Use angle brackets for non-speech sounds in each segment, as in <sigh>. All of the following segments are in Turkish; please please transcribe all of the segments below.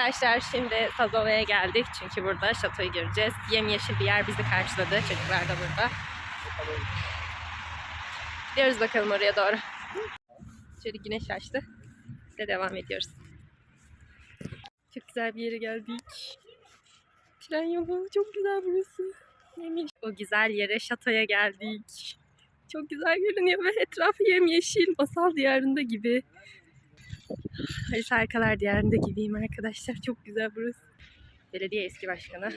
Arkadaşlar şimdi Sazova'ya geldik çünkü burada şatoyu göreceğiz. Yemyeşil bir yer bizi karşıladı. Çocuklar da burada. Gidiyoruz bakalım oraya doğru. Şöyle güneş açtı. De devam ediyoruz. Çok güzel bir yere geldik. Tren yolu çok güzel burası. Yemyeşil. O güzel yere şatoya geldik. Çok güzel görünüyor ve etrafı yemyeşil. Masal diyarında gibi. <laughs> Halis Arkalar Diyarı'nda gibiyim arkadaşlar. Çok güzel burası. Belediye eski başkanı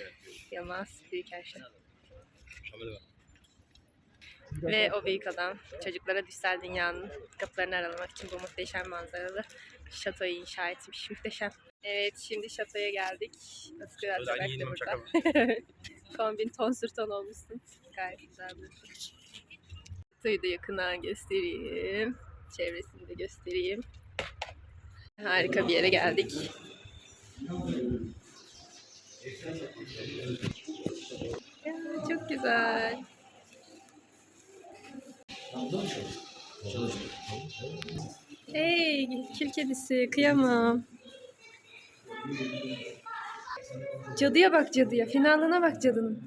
Yılmaz Büyükerşen. Ve o büyük adam çocuklara düşsel dünyanın kapılarını aralamak için bu muhteşem manzaralı şatoyu inşa etmiş. Muhteşem. Evet şimdi şatoya geldik. Özgür Atabak da burada. Kombin <laughs> ton sür ton olmuşsun. Gayet güzel burası. Şatoyu da yakından göstereyim. Çevresini de göstereyim. Harika bir yere geldik. Ya, çok güzel. Hey, kül kedisi, kıyamam. Cadıya bak cadıya, finalına bak cadının.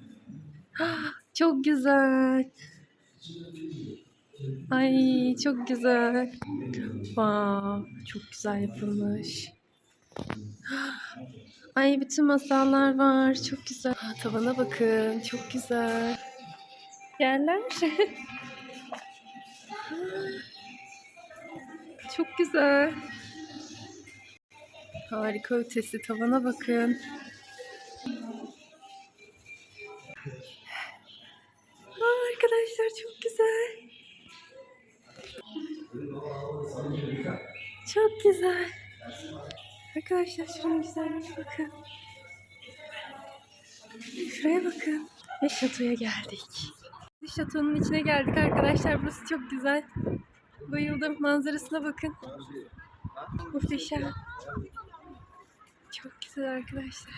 <gasps> Çok güzel. Ay çok güzel. Wow, çok güzel yapılmış. Ay bütün masallar var. Çok güzel. Tavana bakın. Çok güzel. Yerler. <laughs> çok güzel. Harika ötesi. Tavana bakın. Arkadaşlar çok güzel. Çok güzel. Arkadaşlar şunun güzelliğine bakın. Şuraya bakın. Ve şatoya geldik. Şatonun içine geldik arkadaşlar. Burası çok güzel. Bayıldım. Manzarasına bakın. Muhteşem. Çok güzel arkadaşlar.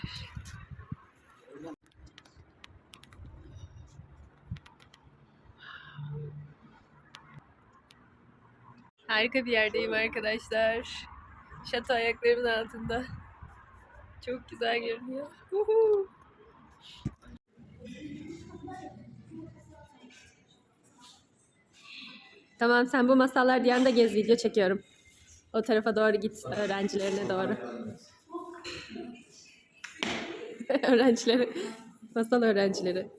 Harika bir yerdeyim arkadaşlar. Şato ayaklarımın altında. Çok güzel görünüyor. Tamam sen bu masallar diyarında gez video çekiyorum. O tarafa doğru git öğrencilerine doğru. <laughs> öğrencileri. Masal öğrencileri.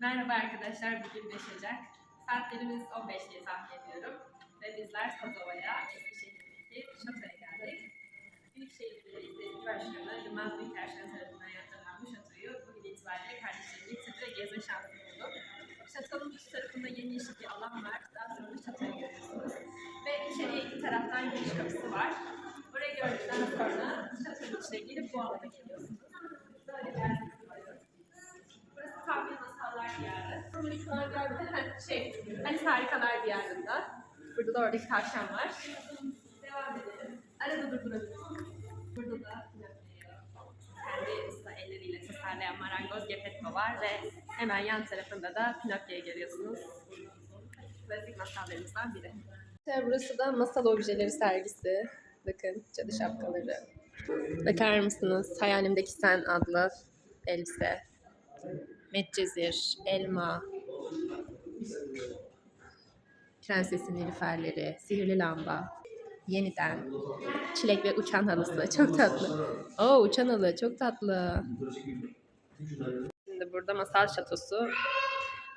Merhaba arkadaşlar. Bugün 5 Ocak. Saatlerimiz 15 diye tahmin ediyorum. Ve bizler Sazova'ya, Eskişehir'deki şatoya geldik. Büyükşehir Belediyesi Başkanı Yılmaz Büyükerşen tarafından yaptırılan bu şatoyu bugün itibariyle kardeşlerim getirdi ve gezme şansı buldum. Şatonun üst tarafında yemyeşil bir alan var. Daha sonra şatoyu görüyorsunuz. Ve içeriye iki taraftan giriş kapısı var. Orayı gördükten sonra şatonun içine girip bu alana geliyorsunuz. Böyle var. Burası tam bir masallar diyarı. Minikler geldi. <laughs> Şey, hani harikalar diyarında. Burada da oradaki tavşan var. Devam edelim. Arada durdurabiliriz. Burada da kendi usta elleriyle tasarlayan marangoz Gepetto var ve hemen yan tarafında da Pinokyo'yu görüyorsunuz. Klasik masallarımızdan biri. Burası da masal objeleri sergisi. Bakın cadı şapkaları. Bakar mısınız? Hayalimdeki Sen adlı elbise. Medcezir, elma, Prensesin Nilüferleri, Sihirli Lamba, Yeniden, Çilek ve Uçan Halısı. Çok tatlı. Oo uçan halı çok tatlı. Şimdi burada Masal Şatosu.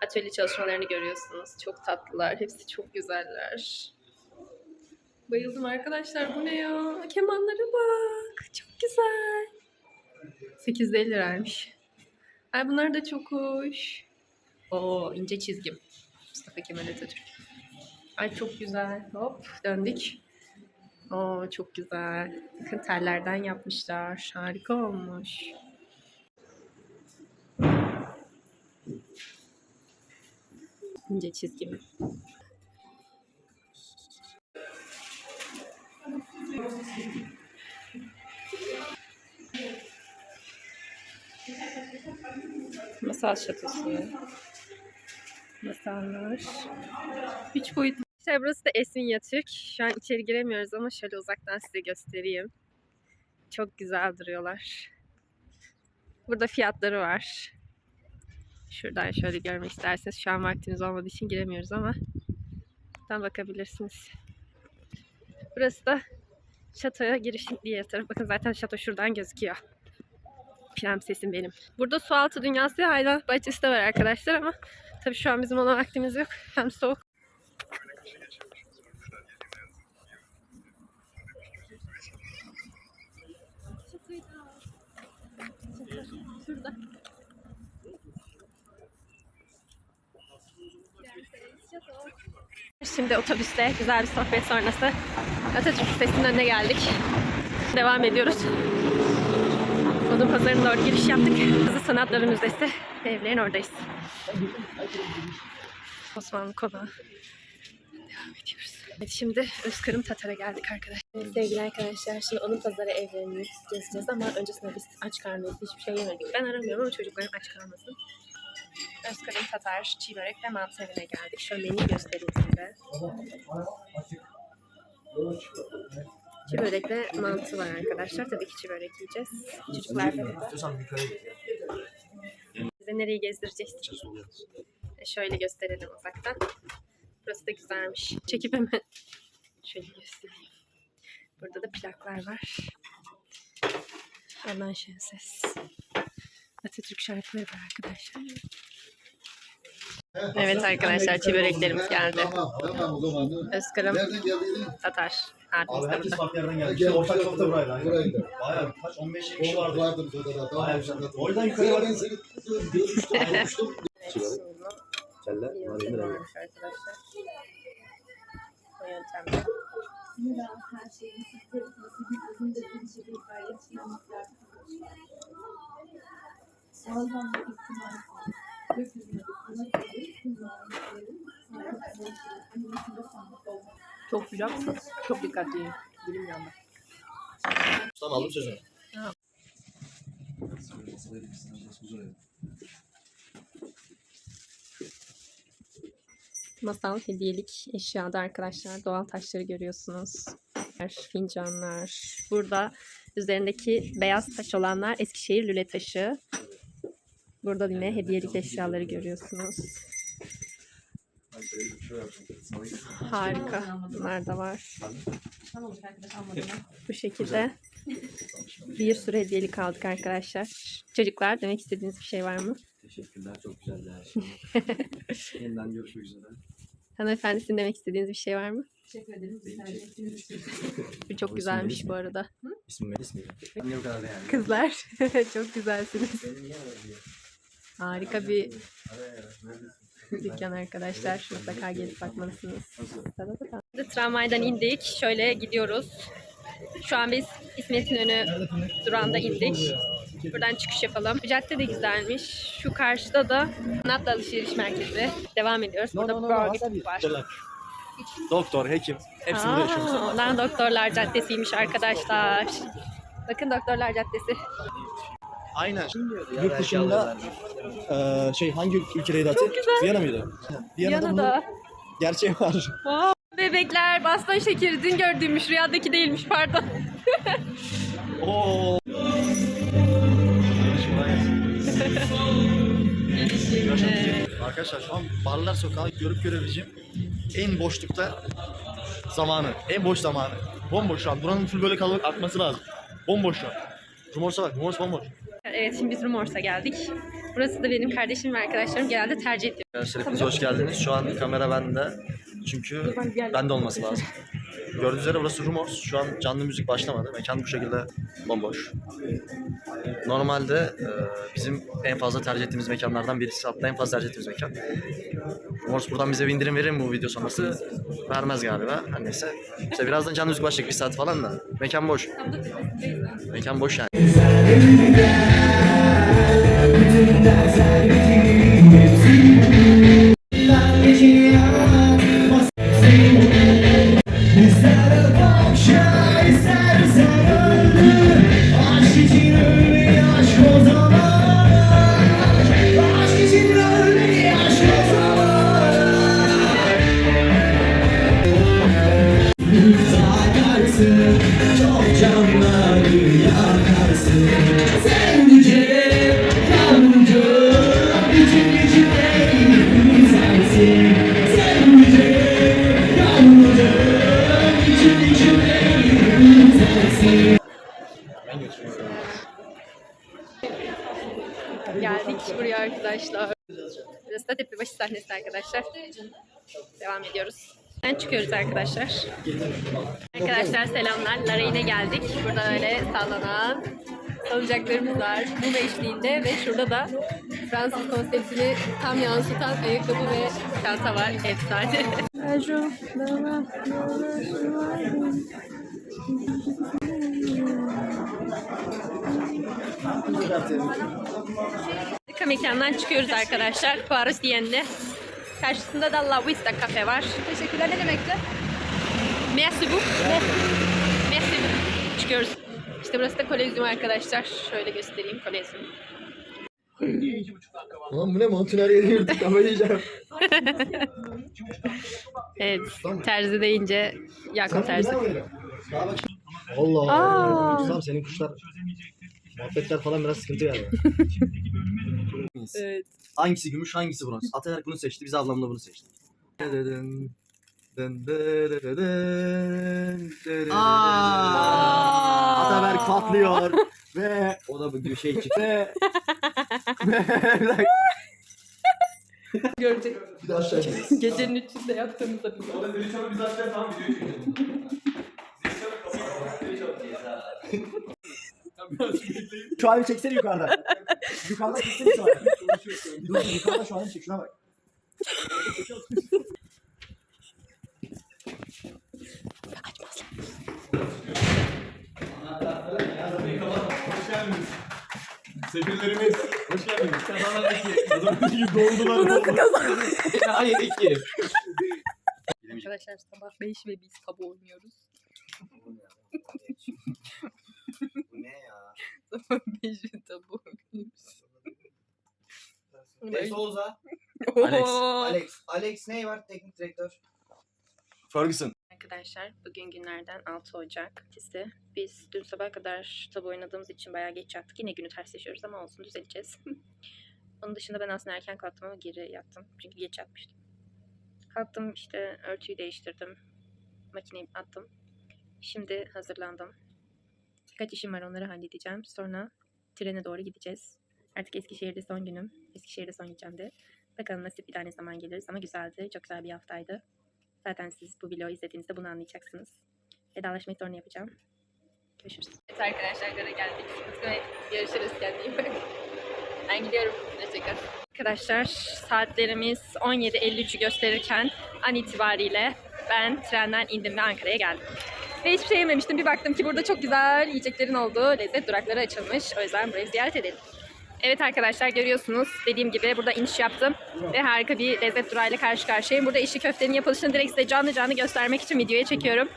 Atölye çalışmalarını görüyorsunuz. Çok tatlılar. Hepsi çok güzeller. Bayıldım arkadaşlar. Bu ne ya? Kemanlara bak. Çok güzel. 850 liraymış. Ay bunlar da çok hoş. Oo ince çizgim. Mustafa Kemal Atatürk. Ay çok güzel. Hop döndük. Oo çok güzel. Bakın tellerden yapmışlar. Harika olmuş. İnce çizgimi. Masal şatosu. Masallar. Üç boyutlu. İşte burası da Esminya Türk. Şu an içeri giremiyoruz ama şöyle uzaktan size göstereyim. Çok güzel duruyorlar. Burada fiyatları var. Şuradan şöyle görmek isterseniz. Şu an vaktimiz olmadığı için giremiyoruz ama buradan bakabilirsiniz. Burası da şatoya giriş diye taraf. Bakın zaten şato şuradan gözüküyor. Prensesim benim. Burada su altı dünyası hayvan bahçesi de var arkadaşlar ama tabii şu an bizim ona vaktimiz yok. Hem soğuk. Şurada. Şimdi otobüste güzel bir sohbet sonrası Atatürk Lisesi'nin önüne geldik. Devam ediyoruz. Odun Pazarı'na doğru giriş yaptık. Hızlı Sanatları Müzesi evlerin oradayız. Osmanlı Konağı. Devam ediyoruz. Evet, şimdi Özkarım Tatar'a geldik arkadaşlar. Sevgili arkadaşlar şimdi Odun Pazarı evlerini gezeceğiz ama öncesinde biz aç karnıyız. Hiçbir şey yemedik. Ben aramıyorum ama çocuklarım aç kalmasın. Özkarım Tatar, çiğ börek ve mantı evine geldik. Şöyle menüyü göstereyim size. Çiğ börekle mantı var arkadaşlar. Tabii ki çiğ börek yiyeceğiz. Çocuklar da İstiyorsan yukarı git. bize nereyi gezdireceğiz? Şöyle gösterelim uzaktan. Burası da güzelmiş. Çekip hemen şöyle göstereyim. Burada da plaklar var. Ondan ses. Atatürk şarkıları var arkadaşlar. Evet arkadaşlar çiğ böreklerimiz geldi. Geldiğini? Tatar. Abi herkes farklı yerden geldi. İşte ortak nokta buraydı. Buraydı. Bayağı kaç 15-20 kişi vardı. vardı bu kadar. Bayağı sen güzel. de- O yüzden yukarı Ben seni görmüştüm, <laughs> Kelle. Bir yöntemi varmış arkadaşlar. O yöntemle. her şeyin özünde bir şey bir gayet yanlıklar. Sağlam bir ihtimal var. Çok sıcak. Çok dikkatli. Dilim yandı. Tamam aldım sözünü. Masal hediyelik eşyada arkadaşlar doğal taşları görüyorsunuz. Fincanlar. Burada üzerindeki beyaz taş olanlar Eskişehir lüle taşı. Burada yine hediyelik eşyaları görüyorsunuz. Harika. Bunlar da var. Bu şekilde bir sürü hediyelik aldık arkadaşlar. Çocuklar demek istediğiniz bir şey var mı? Teşekkürler. Çok güzeldi her şey. <laughs> Yeniden görüşmek üzere. Hanımefendi sizin demek istediğiniz bir şey var mı? Teşekkür ederim. Çok güzelmiş bu arada. İsmim Melis miydi? Anne bu kadar da yani. Kızlar <laughs> çok güzelsiniz. Harika bir dükkan arkadaşlar. Mutlaka gelip bakmalısınız. Şimdi tramvaydan indik. Şöyle gidiyoruz. Şu an biz İsmet İnönü durağında indik. Buradan çıkış yapalım. Bu cadde de güzelmiş. Şu karşıda da Natlı Alışveriş Merkezi. Devam ediyoruz. Burada Burger King var. Doktor, hekim. Hepsi burada yaşıyoruz. Aa, Lan Doktorlar Caddesi'ymiş arkadaşlar. Bakın Doktorlar Caddesi. Aynen. Yurt dışında eee, şey hangi ülkedeydi? Çok güzel. Viyana mıydı? Viyana'da bunun Yanada. gerçeği var. Wow. Bebekler baston şekeri dün gördüğümüş rüyadaki değilmiş pardon. Oo. Arkadaşlar şu an Barlar Sokağı görüp görebileceğim en boşlukta zamanı. En boş zamanı. Bomboş şu an. Buranın full böyle kalabalık artması lazım. Bomboş şu an. Rumorsa bak. Rumors bomboş. Evet şimdi biz Rumors'a geldik. Burası da benim kardeşim ve arkadaşlarım genelde tercih ediyor. Arkadaşlar hepiniz hoş geldiniz. Şu an kamera bende. Çünkü bende olması lazım. Gördüğünüz üzere burası Rumors. Şu an canlı müzik başlamadı. Mekan bu şekilde bomboş. Normalde e, bizim en fazla tercih ettiğimiz mekanlardan birisi. Hatta en fazla tercih ettiğimiz mekan. Rumors buradan bize bir indirim verir mi bu video sonrası? Vermez galiba. Her neyse. İşte birazdan canlı müzik başlayacak bir saat falan da. Mekan boş. Mekan boş yani. Sahnesi arkadaşlar. Devam ediyoruz. Ben çıkıyoruz arkadaşlar. Arkadaşlar selamlar. Lara geldik. Burada öyle sallanan salıncaklarımız var. Mum eşliğinde ve şurada da Fransız konseptini tam yansıtan ayakkabı ve çanta var. Efsane. <laughs> Harika mekandan çıkıyoruz arkadaşlar. Paris Diyen'de. Karşısında da La Vista Cafe var. Teşekkürler. Ne demekti? Merci beaucoup. Merci beaucoup. Çıkıyoruz. İşte burası da Kolezyum arkadaşlar. Şöyle göstereyim Kolezyum. Lan bu ne montun her yeri yırtık ama yiyeceğim. <laughs> Evet. Terzi deyince Yakup Terzi. Allah Aa. Allah. Tamam senin kuşlar muhabbetler falan biraz sıkıntı yani. Evet. Hangisi gümüş hangisi bronz? Ataberk bunu seçti biz ablamla bunu seçtik. Dın dın dın dın. Aa. Ataberk patlıyor ve o da bu şey çıktı. ve ve Görecek. Bir de aşağı in. Gecenin üçünde yaptığımızda bir Şu an çeksene yukarıda. <laughs> yukarıda çeksene şu an. Dur yukarıda şu an çek şuna bak. Sefirlerimiz hoş geldiniz. Kazanlardaki kazanlardaki doldular. Bu nasıl kazandı? Hayır iki. Arkadaşlar sabah 5 ve biz tabu oynuyoruz. Bu ne ya? <laughs> 5 ve tabu. De Souza. <laughs> Alex. Alex. Alex ne var teknik direktör? Ferguson. Arkadaşlar bugün günlerden 6 Ocak. İkisi. Biz dün sabah kadar tabu oynadığımız için bayağı geç yattık. Yine günü ters yaşıyoruz ama olsun düzeleceğiz. <laughs> Onun dışında ben aslında erken kalktım ama geri yattım. Çünkü geç yatmıştım. Kalktım işte örtüyü değiştirdim. Makineyi attım. Şimdi hazırlandım. Birkaç işim var onları halledeceğim. Sonra trene doğru gideceğiz. Artık Eskişehir'de son günüm. Eskişehir'de son gideceğim Bakalım nasip bir tane zaman geliriz ama güzeldi. Çok güzel bir haftaydı. Zaten siz bu vlogu izlediğinizde bunu anlayacaksınız. Vedalaşmayı sonra yapacağım. Görüşürüz. Evet arkadaşlar göre geldik. Görüşürüz. Kendine iyi. Ben gidiyorum. Hoşçakalın. Arkadaşlar saatlerimiz 17.53'ü gösterirken an itibariyle ben trenden indim ve Ankara'ya geldim. Ve hiçbir şey yememiştim. Bir baktım ki burada çok güzel yiyeceklerin olduğu lezzet durakları açılmış. O yüzden burayı ziyaret edelim. Evet arkadaşlar görüyorsunuz. Dediğim gibi burada iniş yaptım. Ve harika bir lezzet durağıyla karşı karşıyayım. Burada işi köftenin yapılışını direkt size canlı canlı göstermek için videoya çekiyorum.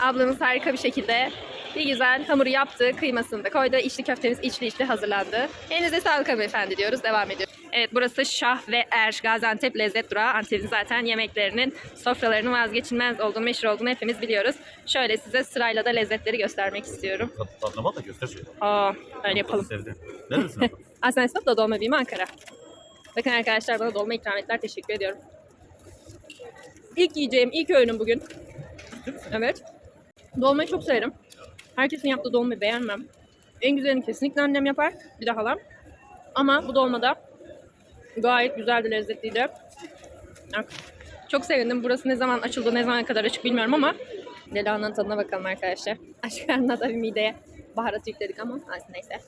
Ablamız harika bir şekilde bir güzel hamuru yaptı. Kıymasını da koydu. İçli köftemiz içli içli hazırlandı. Elinize sağlık hanımefendi diyoruz. Devam ediyoruz. Evet burası Şah ve Er Gaziantep Lezzet Durağı. Antep'in zaten yemeklerinin, sofralarının vazgeçilmez olduğunu, meşhur olduğunu hepimiz biliyoruz. Şöyle size sırayla da lezzetleri göstermek istiyorum. Tadlama da göster şöyle. Aa, öyle yapalım. Sevdi. Neredesin abla? <laughs> Aslen da dolma büyüme Ankara. Bakın arkadaşlar bana dolma ikram ettiler. Teşekkür ediyorum. İlk yiyeceğim, ilk öğünüm bugün. Evet. Dolmayı çok severim. Herkesin yaptığı dolmayı beğenmem. En güzelini kesinlikle annem yapar. Bir de halam. Ama bu dolmada gayet güzeldi, lezzetliydi. Bak, Çok sevindim. Burası ne zaman açıldı, ne zamana kadar açık bilmiyorum ama Dela'nın tadına bakalım arkadaşlar. <laughs> Aşk da bir mideye baharat yükledik ama neyse, neyse.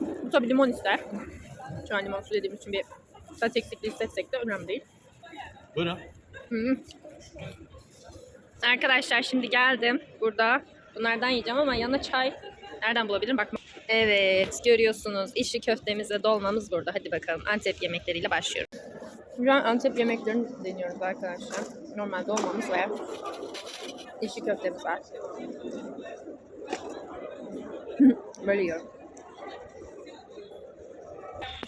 Bu tabii limon ister. Şu an limon söylediğim için bir tat eksikliği hissetsek de önemli değil. Buyurun. Hı. Arkadaşlar şimdi geldim. Burada bunlardan yiyeceğim ama yanına çay nereden bulabilirim bakma. Evet görüyorsunuz işi köftemiz ve dolmamız burada. Hadi bakalım Antep yemekleriyle başlıyorum. Şu an Antep yemeklerini deniyoruz arkadaşlar. Normal dolmamız ve işi köftemiz var. <laughs> Böyle yiyorum.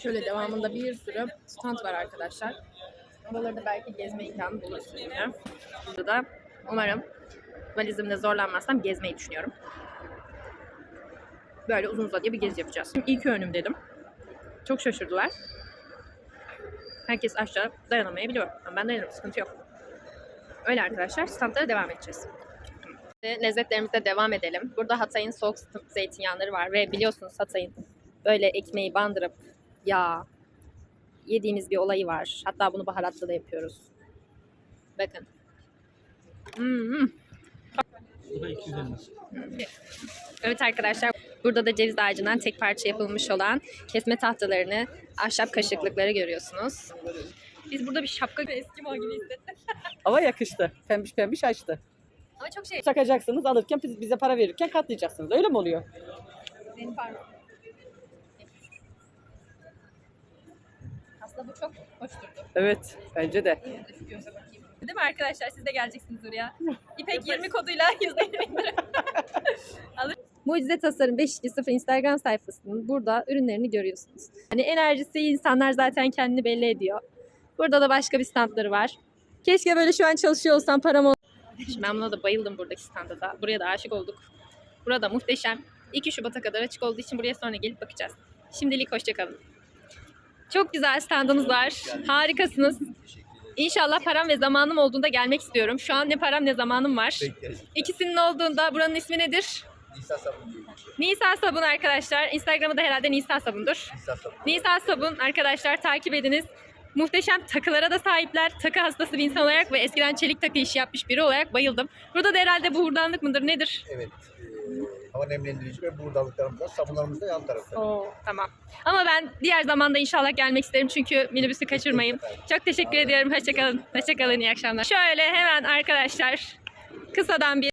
Şöyle devamında bir sürü stand var arkadaşlar. Oraları da belki gezme imkanı bulursunuz. Burada da umarım valizimde zorlanmazsam gezmeyi düşünüyorum. Böyle uzun uzadıya bir gezi yapacağız. Şimdi ilk öğünüm dedim. Çok şaşırdılar. Herkes aşağı dayanamayabiliyor. Ama ben dayanırım, sıkıntı yok. Öyle arkadaşlar, standlara devam edeceğiz. Lezzetlerimize devam edelim. Burada Hatay'ın soğuk zeytinyağları var ve biliyorsunuz Hatay'ın böyle ekmeği bandırıp yağ yediğimiz bir olayı var. Hatta bunu baharatla da yapıyoruz. Bakın. Hmm. Evet arkadaşlar burada da ceviz ağacından tek parça yapılmış olan kesme tahtalarını, ahşap kaşıklıkları görüyorsunuz. Biz burada bir şapka <laughs> Eskimo gibi hissettim. Ama yakıştı. Pembiş pembiş açtı. Ama çok şey. Takacaksınız alırken biz- bize para verirken katlayacaksınız. Öyle mi oluyor? Benim parmağım. Aslında bu çok hoş durdu. Evet bence de. Değil mi arkadaşlar? Siz de geleceksiniz oraya. <laughs> İpek 20 koduyla <laughs> %20 indirim. Alır. Mucize Tasarım 520 Instagram sayfasının burada ürünlerini görüyorsunuz. Hani enerjisi insanlar zaten kendini belli ediyor. Burada da başka bir standları var. Keşke böyle şu an çalışıyor olsam param ol. Şimdi ben buna da bayıldım buradaki standa da. Buraya da aşık olduk. Burada muhteşem. 2 Şubat'a kadar açık olduğu için buraya sonra gelip bakacağız. Şimdilik hoşçakalın. Çok güzel standınız var. Harikasınız. İnşallah param ve zamanım olduğunda gelmek istiyorum. Şu an ne param ne zamanım var. İkisinin olduğunda buranın ismi nedir? Nisa Sabun arkadaşlar. Instagram'ı da herhalde Nisa Sabun'dur. Nisa Sabun arkadaşlar takip ediniz. Muhteşem takılara da sahipler. Takı hastası bir insan olarak ve eskiden çelik takı işi yapmış biri olarak bayıldım. Burada da herhalde bu hurdanlık mıdır nedir? Evet. E, hava nemlendirici ve buğdalıklarımız var. Sabunlarımız da yan tarafta. Oo, tamam. Ama ben diğer zamanda inşallah gelmek isterim çünkü minibüsü kaçırmayayım. Çok teşekkür ediyorum. Hoşçakalın. Hoşçakalın. İyi akşamlar. Şöyle hemen arkadaşlar kısadan bir